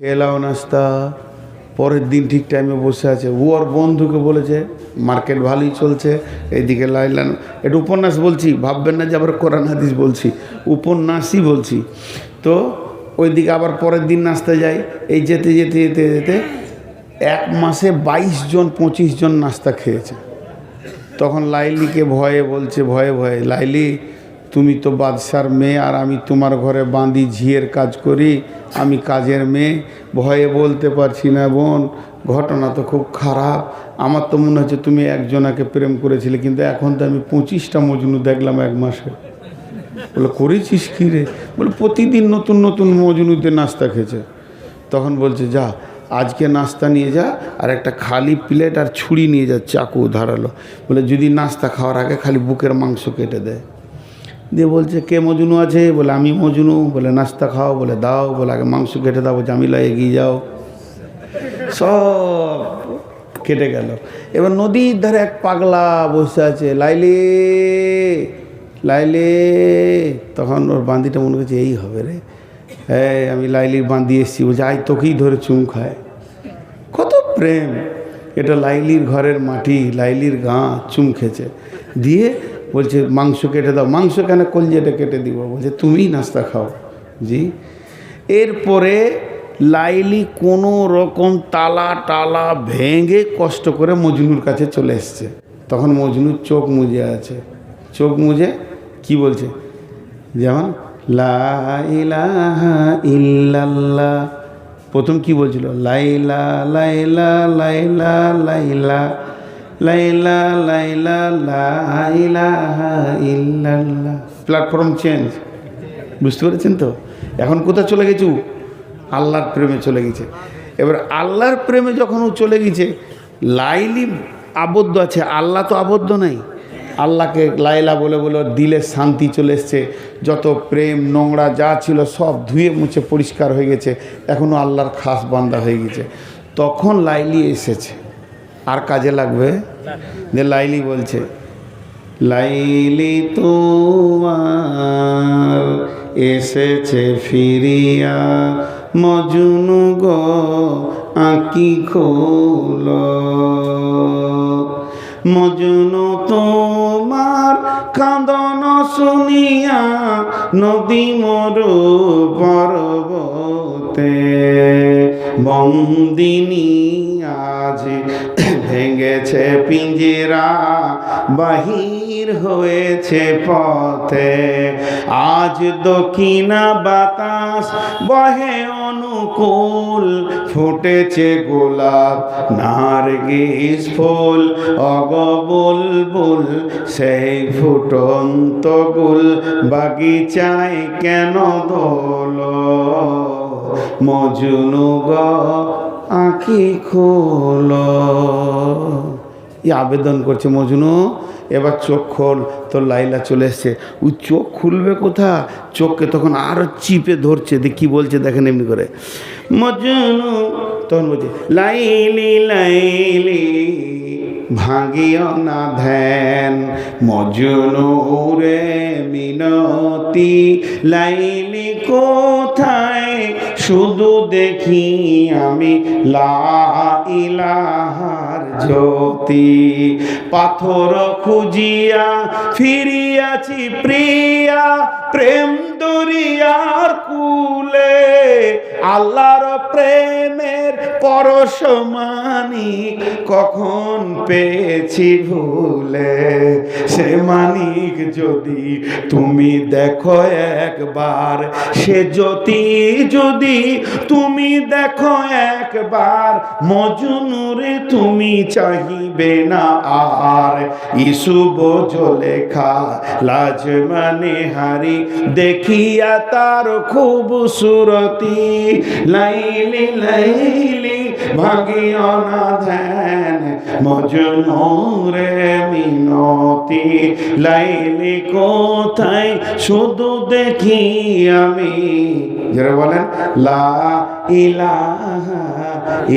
খেলাও নাস্তা, পরের দিন ঠিক টাইমে বসে আছে। ও ওর বন্ধুকে বলেছে মার্কেট ভালোই চলছে, এইদিকে লাইলান এটা উপন্যাস বলছি, ভাববেন না যে আবার কোরআন হাদিস বলছি, উপন্যাসই বলছি। তো ওইদিকে আবার পরের দিন নাস্তা যাই, এই যেতে যেতে যেতে যেতে এক মাসে বাইশ জন, পঁচিশ জন নাস্তা খেয়েছে। তখন লাইলিকে ভয়ে বলছে, ভয়ে ভয়ে, লাইলি তুমি তো বাদশার মেয়ে আর আমি তোমার ঘরে বাঁধি ঝিয়ের কাজ করি, আমি কাজের মেয়ে। ভয়ে বলতে পারছি না বোন, ঘটনা তো খুব খারাপ। আমার তো মনে হচ্ছে তুমি একজনাকে প্রেম করেছিলে, কিন্তু এখন তো আমি পঁচিশটা মজনু দেখলাম এক মাসে। বলে, করেছিস কী রে? বলে, প্রতিদিন নতুন নতুন মজনুতে নাস্তা খেয়েছে। তখন বলছে, যা, আজকে নাস্তা নিয়ে যা আর একটা খালি প্লেট আর ছুরি নিয়ে যা, চাকু ধারালো। বলে, যদি নাস্তা খাওয়ার আগে খালি বুকের মাংস কেটে দেয় দিয়ে বলছে, কে মজনু আছে? বলে, আমি মজনু। বলে, নাস্তা খাও। বলে, দাও। বলে, আগে মাংস কেটে দাও, জামিলা এগিয়ে যাও। সব কেটে গেল। এবার নদীর ধারে এক পাগলা বসে আছে, লাইলে লাইলে। তখন ওর বান্দিটা মনে করছে, এই হবে রে। হ্যাঁ আমি লাইলির বান্দি এসেছি। বলছে আই তোকেই ধরে চুম খায়। কত প্রেম! এটা লাইলির ঘরের মাটি, লাইলির গা চুম খেছে দিয়ে বলছে, মাংস কেটে দাও। মাংস কেন কলজেটা কেটে দিব? বলছে, তুমিই নাস্তা খাও। জি। এরপরে লাইলি কোনো রকম তালা টালা ভেঙে কষ্ট করে মজনুর কাছে চলে এসছে। তখন মজনুর চোখ মুজে আছে। চোখ মুজে কি বলছে? যেমন, লা ইলাহা ইল্লাল্লাহ। প্রথম কি বলছিল? লাইলা লাইলা লাইলা লাইলা। লাইলা লাইলা লাইলাহা ইল্লাল্লাহ। প্ল্যাটফর্ম চেঞ্জ বুঝতে পেরেছেন তো? এখন কোথায় চলে গেছু আল্লাহর প্রেমে চলে গেছে। এবার আল্লাহর প্রেমে যখন ও চলে গেছে, লাইলি আবদ্ধ আছে। আল্লাহ তো আবদ্ধ নাই। আল্লাহকে লাইলা বলে বলে দিলে শান্তি চলে এসছে। যত প্রেম, নোংরা যা ছিল সব ধুয়ে মুছে পরিষ্কার হয়ে গেছে। এখনও আল্লাহর খাস বান্দা হয়ে গেছে। তখন লাইলি এসেছে। আর কাজে লাগবে? যে লাইলি বলছে, লাইলি তোমার এসেছে ফিরিয়া, মজনু গো আঁকি খোল। মজনু তোমার কাঁদন শুনিয়া নদী মরু পর্বতে বন্দিনী আজ ভেঙেছে পিঞ্জেরা, বাহির হয়েছে পথে। আজ দক্ষিণা বাতাস বহে অনুকূল, ফুটেছে গোলাপ, নার্গিস ফুল অগবুলবুল সেই ফুটন্ত গুল, বাগিচায় কেন দোল? মজনু আঁখি খোল। ই আবেদন করছে মজনু, এবার চোখ খোল, তোর লাইলা চলে এসছে। ওই চোখ খুলবে কোথা চোখকে তখন আরও চিপে ধরছে দেখ কী বলছে দেখেন এমনি করে। মজনু, তখন বলছে, লাইলি লাইলি ভাঙিও না ধ্যান। মজনু রে মিনতি, লাইলি কোথায়? শুধু দেখি আমি লা ইলাহার জ্যোতি, পাথর খুঁজিয়া ফিরিয়াছি প্রিয়া, প্রেম দরিয়ার কুলে। আল্লাহর প্রেমের পরশমানি কখন পেয়েছি ভুলে? সে মানিক যদি তুমি দেখো একবার, সে জ্যোতি যদি তুমি দেখো একবার, মজনুরে তুমি চাহিবে না আর। খা লাজ মানে হারি দেখিয়া তার খুব সুরতি। লাইলি লাইলি ভাগিও না ধ্যান মজনুরে মিনতি, লাইলি কোথায় শুধু দেখি আমি? যারা বলেন, লা ইলাহা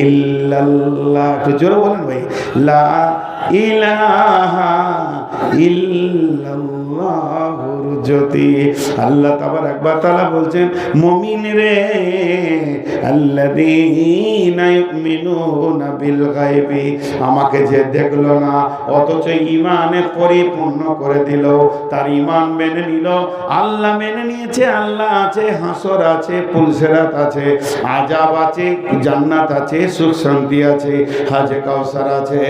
ইল্লাল্লাহ। একটু জোরে বলেন ভাই, লা জ্যোতি আল্লাহ তাবার একবার তালা বলছেন, মমিন রে আমাকে যে দেখল না, অথচ ইমানে পরিপূর্ণ করে দিল। তার ইমান মেনে নিল। আল্লাহ মেনে নিয়েছে, আল্লাহ আছে, হাসর আছে পুলসেরাত আছে আজাব আছে, জান্নাত আছে, সুখ শান্তি আছে, হাজে কাউসার আছে,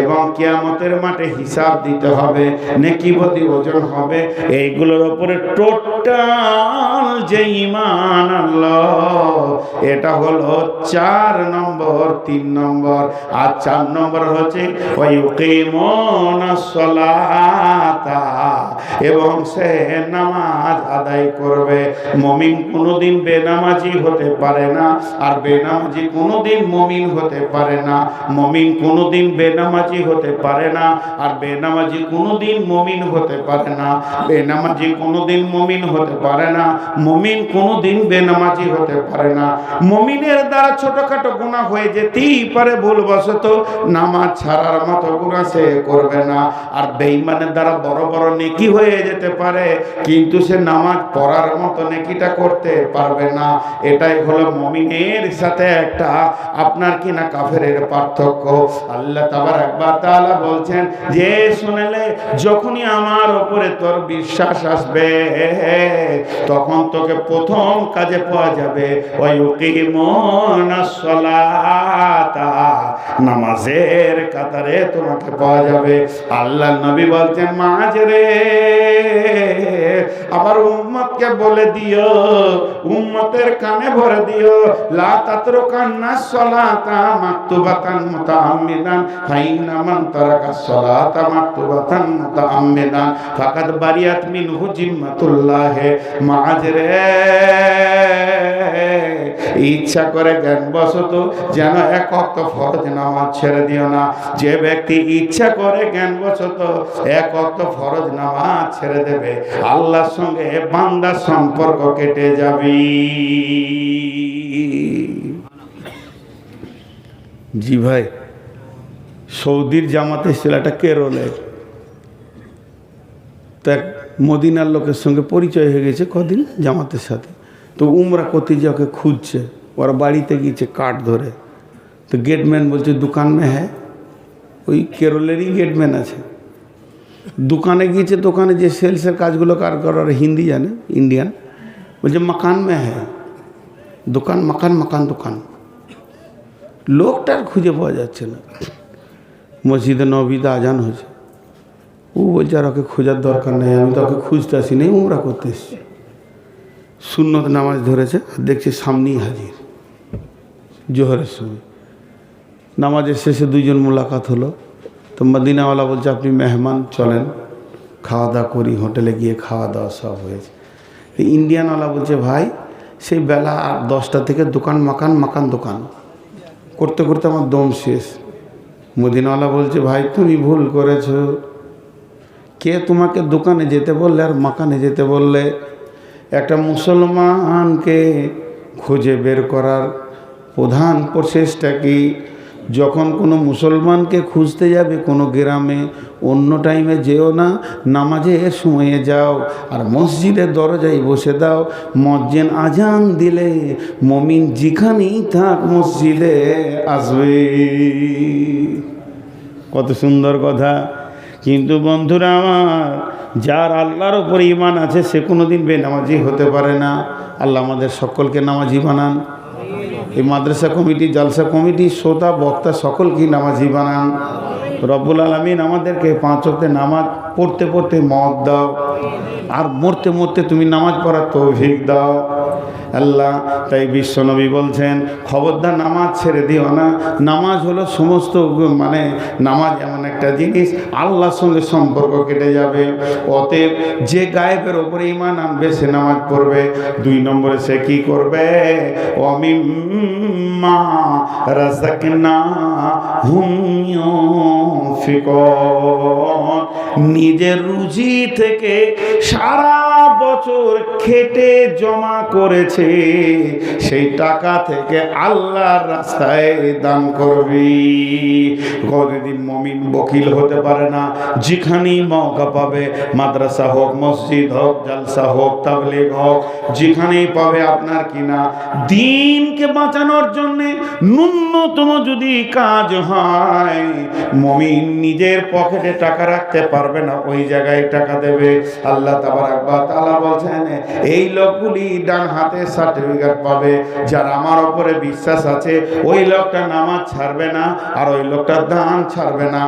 এবং কিয়ামতের মাঠে হিসাব দিতে হবে নেকিবতি ওজন হবে। এইগুলোর উপরে টোটাল যে ইমান আল্লাহ, এটা হলো চার নম্বর, তিন নম্বর, আর চার নম্বর হচ্ছে ওই সলাতা, এবং সে নামাজ আদায় করবে। মমিন কোনোদিন বেনামাজি হতে পারে না, আর বেনামাজি কোনোদিন মমিন হতে পারে না। মমিন কোনোদিন বেনামাজি হতে পারে না, আর বেনামাজি কোনোদিন মমিন হতে পারে না। বেনামাজি কোনোদিন মমিন হতে পারে না, মমিন কোনোদিন বেনামাজি হতে পারে না। মমিনের দ্বারা ছোটখাটো গুণা হয়ে যেতেই পারে ভুলবশত, নামাজ ছাড়ার মতো গুণা সে করবে না। আর বেঈমানের দ্বারা বড় বড় নেকি হয়ে যেতে পারে, কিন্তু সে নামাজ পড়ার মতো নেকিটা করতে পারবে না। এটাই হলো মমিনের সাথে একটা, আপনার কিনা কাফের পার্থক্য? আল্লাহ তাবার একবার তাআলা বলছেন, যে শুনেলে যখনই আমার ওপরে তোর বিশ্বাস আসবে, তখন তোকে প্রথম কাজে পাওয়া যাবে। নামাজের কাতারে তোমাকে পাওয়া যাবে। আল্লাহ নবী বলছেন মাঝ রে আমার উম্মতকে বলে দিও, উম্মতের কানে ভরে দিও, লা তাতরুকান্না সলাতা মাকতুবাতান মুতাআম্মিদান, ফাইন্না মান তারাকা সলাতা মাকতুবাতান মুতাআম্মিদান। ফাকাদ বারিয়াত মিনহু জিম্মাতুল্লাহ মাঝরে ইচ্ছা করে জ্ঞান বশত যেন এক অক্ত ফরজ নামাজ ছেড়ে দিও না। যে ব্যক্তি ইচ্ছা করে জ্ঞান বশত এক অক্ত ফরজ নামাজ ছেড়ে দেবে। আল্লাহর সঙ্গে বান্দার সম্পর্ক কেটে যাবি। জি ভাই, সৌদির জামাতে ছেলেটা কেরলের তো মদিনার লোকের সঙ্গে পরিচয় হয়ে গেছে কদিন জামাতের সাথে। তো উমরা করতে যে ওকে খুঁজছে, ওরা বাড়িতে গিয়েছে কাঠ ধরে। তো গেটম্যান বলছে, দোকান মে হ্যাঁ ওই কেরলেরই গেটম্যান আছে। দোকানে গিয়েছে দোকানে যে সেলসের কাজগুলো কার করার হিন্দি জানে ইন্ডিয়ান বলছে মাকান মে হ্যাঁ দোকান মাকান মাকান দোকান লোকটার খুঁজে পাওয়া যাচ্ছে না মসজিদে নবীতে আজান হয়েছে ও বলছে আর ওকে খোঁজার দরকার নেই আমি তো ওকে খুঁজতে আসি নেই উমরা করতে এসছি সুন্নত নামাজ ধরেছে আর দেখছি সামনেই হাজির জোহরের সময় নামাজের শেষে দুইজন মোলাকাত হলো তো মদিনাওয়ালা বলছে, আপনি মেহমান, চলেন। খাওয়া দাওয়া করি, হোটেলে গিয়ে খাওয়া দাওয়া সব হয়েছে। ইন্ডিয়ানওয়ালা বলছে, ভাই, সেই বেলা আর দশটা থেকে দোকান, মাকান মাকান, দোকান। করতে করতে আমার দম শেষ। মদিনাওয়ালা বলছে, ভাই, তুমি ভুল করেছ। কে তোমাকে দোকানে যেতে বললে আর মাকানে যেতে বললে? একটা মুসলমানকে খুঁজে বের করার প্রধান প্রচেষ্টা কি? যখন কোনো মুসলমানকে খুঁজতে যাবে কোনো গ্রামে, অন্য টাইমে যেও না নামাজে সময়ে যাও, আর মসজিদের দরজায় বসে দাও, মসজিদ আজান দিলে মমিন যেখানেই থাক মসজিদে আসবে। কত সুন্দর কথা। কিন্তু বন্ধুরা আমার, যার আল্লাহর ওপর ইমান আছে, সে কোনো দিন বেনামাজি হতে পারে না। আল্লাহ আমাদের সকলকে নামাজি বানান। এই মাদ্রাসা কমিটি, জলসা কমিটি, শ্রোতা, বক্তা সকলকে নামাজি বানান। রব্বুল আলমিন আমাদেরকে পাঁচ অক্টে নামাজ পড়তে পড়তে মত দাও। আর মরতে মরতে তুমি নামাজ পড়ার তৌফিক দাও। আল্লাহ, তাই বিশ্বনবী বলছেন, খবরদার নামাজ ছেড়ে দিও না। নামাজ হলো সমস্ত মানে নামাজ এমন একটা জিনিস, আল্লাহর সঙ্গে সম্পর্ক কেটে যাবে। অতএব যে গায়েবের ওপরে ইমান আনবে, সে নামাজ পড়বে। দুই নম্বরে সে কি করবে? অমিম্মা নিজের রুজি থেকে সারা বছর খেটে জমা করেছে। সেই টাকা থেকে আল্লাহর রাস্তায় দান করবি। কোনদিন মমিন বকিল হতে পারে না। যেখানেই মৌকা পাবে, মাদ্রাসা হোক, মসজিদ হোক, জালসা হোক, তাবলিগ হোক, যেখানেই পাবে আপনার কিনা। দিনকে বাঁচানোর জন্য ন্যূনতম যদি কাজ হয়, মমিন নিজের পকেটে টাকা রাখতে পারবে না, ওই জায়গায় টাকা দেবে। আল্লাহ তাবারাক বা তাআলা বলছেন, এই লোকগুলি ডান হাতে সার্টিফিকেট পাবে। যার আমার উপরে বিশ্বাস আছে, ওই লোকটা নামাজ ছাড়বে না, আর ওই লোকটা দান ছাড়বে না।